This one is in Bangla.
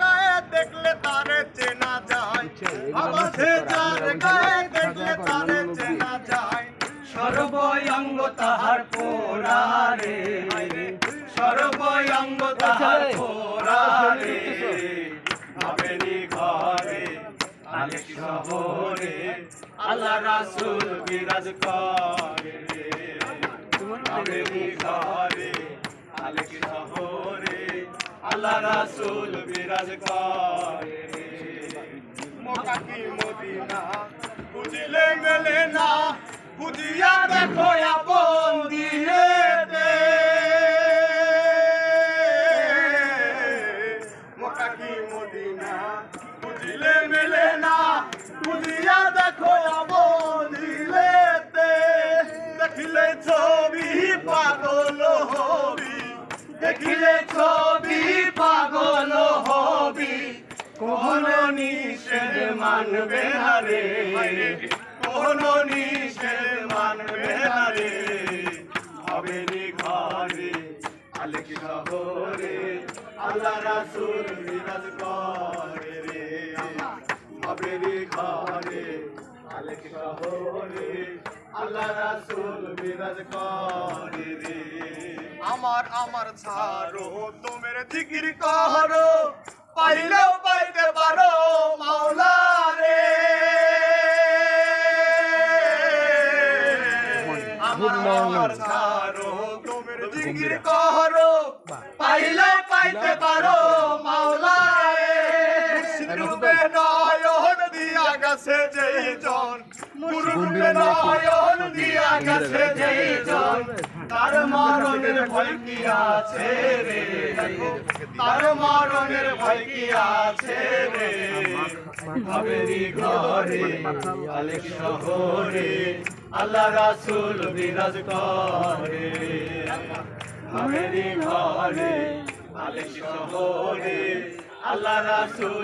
গায়ে দেখলে তারে চেনা যায়। ভাবাছে যার গায়ে দেখলে তারে চেনা যায়। সর্বঙ্গ তাহার পোড়ারে। সর্বঙ্গ তাহার পোড়ারে। ভাবেনি ঘরে আলেক শহরে। আল্লাহ রাসূল বিরাজ করে। ভাবেনি ঘরে আলেক শহরে। আল্লাহ রাসূল বিরাজ করে। মক্কা কি মদিনা? বুঝিলে মেলে না, বুঝিয়া দেখো আপন দিয়েতে মক্কা কি মদিনা? বুঝিলে মেলে না, বুঝিয়া দেখো আপন দিলেতে দেখিলে ছবি পাগল হবি, দেখিলে ছবি মানবে না রে। কোন নিষেধ মানবে না রে। হবে নি ঘরে, আলেক শহরে, আল্লাহ রাসূল বিরাজ করে রে। হবে নি ঘরে, আলেক শহরে, আল্লাহ রাসূল বিরাজ করে রে। আমার আমার ছাড়ো, তোমার জিকির করো। জিকির করো পাইলে পাইতে পারো মাওলা রে রূপে নয়ন দিয়া গেছে যেই জন। রূপে নয়ন দিয়া গেছে যেই জন। তার মরণের ভয় কি আছে রে? তার মরণের ভয় কি আছে রে? ভাবেরি ঘরে, আলেক শহরে, আল্লাহ রাসূল বিরাজ করে। ভাবেরি ঘরে, আলেক শহরে, আল্লাহ রাসূল